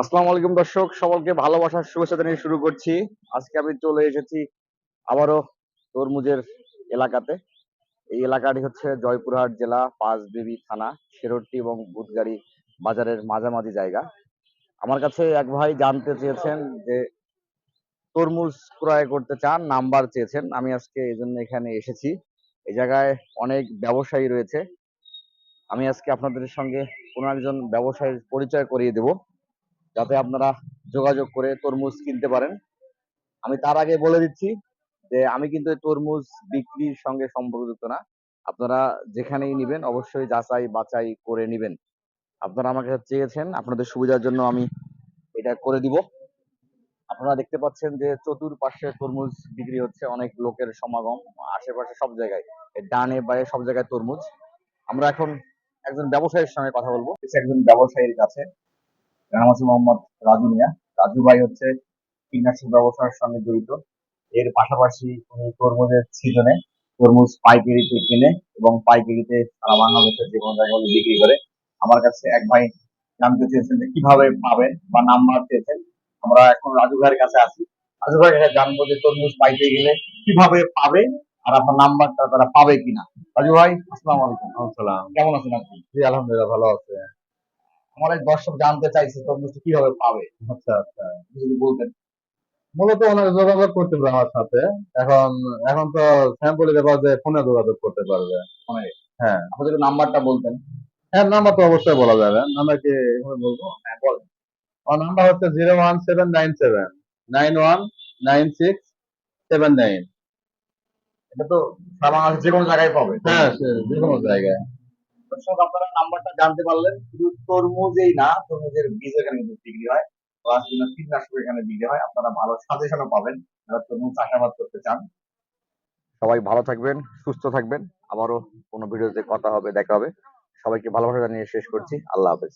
আসসালামু আলাইকুম দর্শক, সকলকে ভালোবাসার শুভেচ্ছা জানিয়ে শুরু করছি। আজকে আমি চলে এসেছি আবারও তরমুজের এলাকাতে। এই এলাকাটি হচ্ছে জয়পুরহাট জেলা পাঁচবিবি থানা শেরট্টি এবং বুধগাড়ি বাজারের মাঝামাঝি জায়গা। আমার কাছে এক ভাই জানতে চেয়েছেন যে তরমুজ ক্রয় করতে চান, নাম্বার চেয়েছেন। আমি আজকে এই জন্য এখানে এসেছি। এই জায়গায় অনেক ব্যবসায়ী রয়েছে। আমি আজকে আপনাদের সঙ্গে কোনো একজন ব্যবসায়ীর পরিচয় করিয়ে দেব। যাতে আপনারা যোগাযোগ করে তরমুজ কিনতে পারেন। আমি তার আগে বলে দিচ্ছি যে, আমি কিন্তু তরমুজ বিক্রির সঙ্গে সম্পর্কযুক্ত না। আপনারা যেখানেই নেবেন অবশ্যই যাচাই বাছাই করে নেবেন। আপনারা আমাকে চেয়েছেন, আপনাদের সুবিধার জন্য আমি এটা করে দিব। আপনারা দেখতে পাচ্ছেন যে, চতুর্পাশে তরমুজ বিক্রি হচ্ছে অনেক লোকের সমাগম, আশেপাশে সব জায়গায় ডানে বায়ে সব জায়গায় তরমুজ। আমরা এখন একজন ব্যবসায়ীর সঙ্গে কথা বলব। একজন ব্যবসায়ীর কাছে। নাম হচ্ছে মোহাম্মদ রাজু মিয়া। রাজু ভাই হচ্ছে কীটনাশক ব্যবসার সঙ্গে জড়িত। এর পাশাপাশি উনি তরমুজের সিজনে তরমুজ পাইকারিতে কিনে এবং পাইকারিতে সারা বাংলাদেশের যে কোনো জায়গায় বিক্রি করে। আমার কাছে এক ভাই জানতে চেয়েছেন যে কীভাবে পাবেন বা নাম্বার চেয়েছেন আমরা এখন রাজু ভাইয়ের কাছে আছি। রাজু কাছে জানব যে তরমুজ পাইতে গেলে কীভাবে পাবে আর আপনার নাম্বারটা তারা পাবে কিনা। রাজু ভাই আসসালামু আলাইকুম। আসসালাম। কেমন আছেন আপনি? জি আলহামদুলিল্লাহ ভালো আছে। আমার এক দর্শক জানতে চাইছে তরমুজটা কীভাবে পাবে। আচ্ছা আচ্ছা। যদি বলতেন। মূলত ওনারা যোগাযোগ করতে পারে আমার সাথে। এখন এখন তো স্যাম্পল দেওয়া যে ফোনে যোগাযোগ করতে পারবে। ফোনে? হ্যাঁ। আপনি যদি নাম্বারটা বলতেন। হ্যাঁ নাম্বার তো অবশ্যই বলা যাবে। নাম্বার কি বলব? হ্যাঁ বলেন। আমার নাম্বার হচ্ছে zero one seven nine seven. Nine one nine six seven nine. এটা তো সারা যে কোনো জায়গায় পাবে। হ্যাঁ যে কোনো জায়গায়। দর্শক আপনারা নাম্বারটা জানতে পারলেন। শুধু তরমুজেই না, তরমুজের বীজ এখানে কিন্তু বিক্রি হয়। প্লাস বিভিন্ন কীটনাশক এখানে বিক্রি হয়। আপনারা ভালো সাজেশনও পাবেন যারা তরমুজ চাষাবাদ করতে চান। সবাই ভালো থাকবেন, সুস্থ থাকবেন। আবারও কোনো ভিডিওতে কথা হবে, দেখা হবে। সবাইকে ভালোবাসা জানিয়ে শেষ করছি। আল্লাহ হাফেজ।